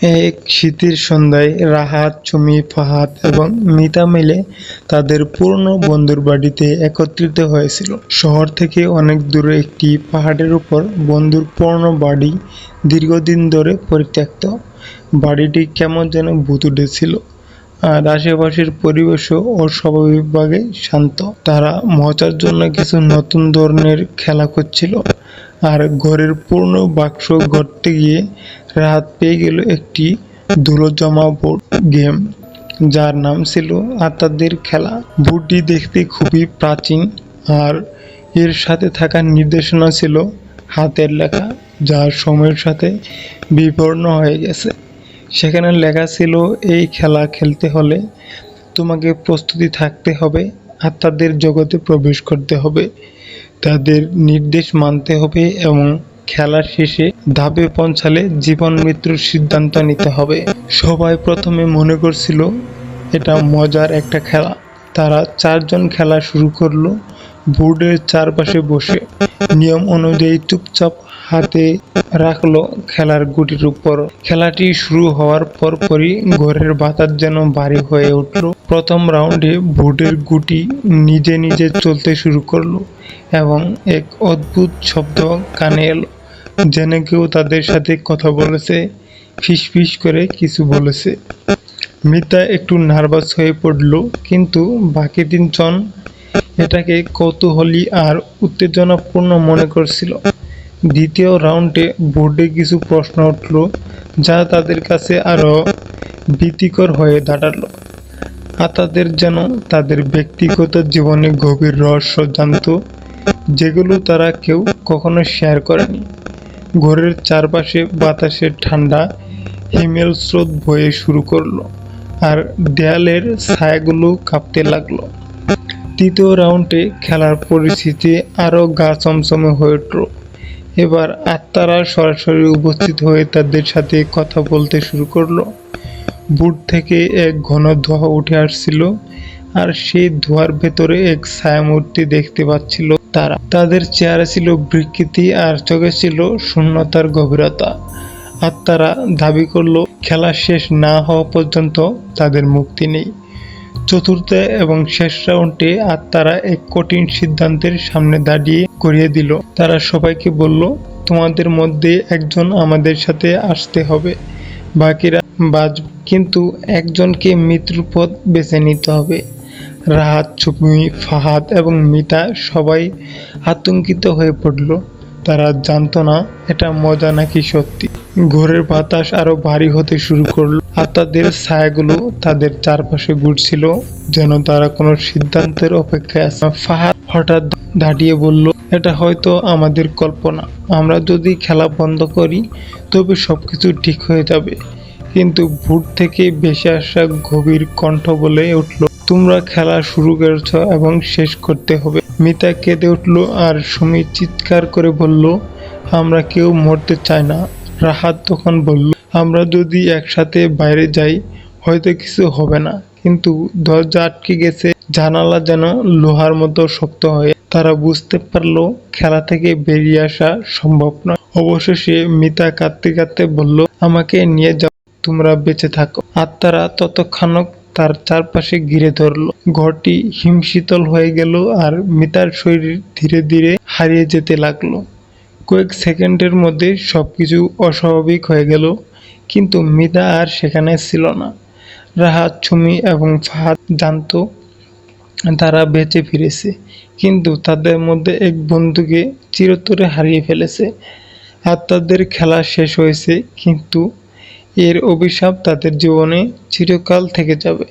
এক শীতের সন্ধ্যায় রাহাত, চুমি, ফাহাদ এবং মিতা মিলে তাদের পুরনো বন্ধুর বাড়িতে একত্রিত হয়েছিল। শহর থেকে অনেক দূরে একটি পাহাড়ের উপর বন্ধুর পুরনো বাড়ি দীর্ঘদিন ধরে পরিত্যক্ত। বাড়িটি কেমন যেন ভূত উঠেছিল। আর আশেপাশের পরিবেশও অস্বাভাবিকভাবে শান্ত। তারা মজার জন্য কিছু নতুন ধরনের খেলা করছিল। আর ঘরের পূর্ণ বাক্স গড়তে গিয়ে রাত পেয়ে গেল একটি ধুলো জমা বোর্ড গেম, যার নাম ছিল আত্মাদের খেলা। বোর্ডটি দেখতে খুবই প্রাচীন, আর এর সাথে থাকা নির্দেশনা ছিল হাতের লেখা, যা সময়ের সাথে বিবর্ণ হয়ে গেছে। সেখানে লেখা ছিল, এই খেলা খেলতে হলে তোমাকে প্রস্তুতি থাকতে হবে আত্মাদের জগতে প্রবেশ করতে হবে। তাদের নির্দেশ মানতে হবে এবং খেলার শেষে ধাপে পৌঁছালে জীবন মৃত্যুর সিদ্ধান্ত নিতে হবে। সবাই প্রথমে মনে করছিল, এটা মজার একটা খেলা। তারা চারজন খেলা শুরু করল, বোর্ডের চারপাশে বসে। নিয়ম অনুযায়ী চুপচাপ হাতে রাখল খেলার গুটির উপর। খেলাটি শুরু হওয়ার পরপরই ঘরের বাতাস যেন ভারী হয়ে উঠল। প্রথম রাউন্ডে ভোটের গুটি নিজে নিজে চলতে শুরু করল এবং এক অদ্ভুত শব্দ কানে এলো। যেন কেউ তাদের সাথে কথা বলেছে ফিস ফিস করে কিছু বলেছে। মিতা একটু নার্ভাস হয়ে পড়ল, কিন্তু বাকি তিনজন এটাকে কৌতূহলী আর উত্তেজনাপূর্ণ মনে করছিল। দ্বিতীয় রাউন্ডে বোর্ডে কিছু প্রশ্ন উঠল, যা তাদের কাছে আরও ভীতিকর হয়ে দাঁড়াল। আর তাদের যেন তাদের ব্যক্তিগত জীবনে গভীর রহস্য জানত, যেগুলো তারা কেউ কখনো শেয়ার করেনি। ঘরের চারপাশে বাতাসের ঠান্ডা, হিমেল স্রোত বয়ে শুরু করল, আর দেয়ালের ছায়াগুলো কাঁপতে লাগল। তৃতীয় রাউন্ডে খেলার পরিস্থিতি আরও গা চমচমে হয়ে উঠল। এবার আত্মারা সরাসরি উপস্থিত হয়ে তাদের সাথে কথা বলতে শুরু করল। বুট থেকে এক ঘন ধোঁয়া উঠে আসছিল আর সেই ধোঁয়ার ভেতরে এক ছায়ামূর্তি দেখতে পাচ্ছিল তারা। তাদের চেহারা ছিল বিকৃতি আর চোখে ছিল শূন্যতার গভীরতা। আর তারা দাবি করল, খেলা শেষ না হওয়া পর্যন্ত তাদের মুক্তি নেই। চতুর্থ এবং শেষ রাউন্ডে আর তারা এক কঠিন সিদ্ধান্তের সামনে দাঁড়িয়ে করিয়ে দিল। তারা সবাইকে বলল, তোমাদের মধ্যে একজন আমাদের সাথে আসতে হবে, বাকিরা বাঁচবে। কিন্তু একজনকে মৃত্যুর পথ বেছে নিতে হবে। রাহাত, চুপমি, ফাহাদ এবং মিতা সবাই আতঙ্কিত হয়ে পড়ল। তারা জানতো না, এটা মজা নাকি সত্যি। ঘোরের বাতাস আরও ভারী হতে শুরু করল। আর তাদের ছায়াগুলো তাদের চারপাশে ঘুরছিল যেন তারা কোনো সিদ্ধান্তের অপেক্ষায় আছে। ফাহাদ হঠাৎ দাঁড়িয়ে বলল, এটা হয়তো আমাদের কল্পনা। আমরা যদি খেলা বন্ধ করি, তবে সবকিছু ঠিক হয়ে যাবে। কিন্তু ভোট থেকে বেশি আসা গভীর কণ্ঠ বলে উঠল, তোমরা খেলা শুরু করেছ এবং শেষ করতে হবে। মিতা কেঁদে উঠল আর সুমি চিৎকার করে বলল, আমরা কেউ মরতে চাই না। রাহাত তখন বলল আমরা যদি একসাথে বাইরে যাই, হয়তো কিছু হবে না। কিন্তু দরজা আটকে গেছে, জানালা যেন লোহার মতো শক্ত হয়ে। তারা বুঝতে পারল, খেলা থেকে বেরিয়ে আসা সম্ভব নয়। অবশেষে মিতা কাঁদতে কাঁদতে বলল, আমাকে নিয়ে যাও, তোমরা বেঁচে থাকো। আত্মারা ততক্ষণক তার চারপাশে ঘিরে ধরলো। ঘরটি হিমশীতল হয়ে গেল আর মিতার শরীর ধীরে ধীরে হারিয়ে যেতে লাগল। কয়েক সেকেন্ডের মধ্যে সবকিছু অস্বাভাবিক হয়ে গেল। কিন্তু মৃদা আর সেখানে ছিল না। রাহাত ছুমি এবং ফাহাদ জানত তারা বেঁচে ফিরেছে, কিন্তু তাদের মধ্যে এক বন্ধুকে চিরতরে হারিয়ে ফেলেছে আর তাদের খেলা শেষ হয়েছে, কিন্তু এর অভিশাপ তাদের জীবনে চিরকাল থেকে যাবে।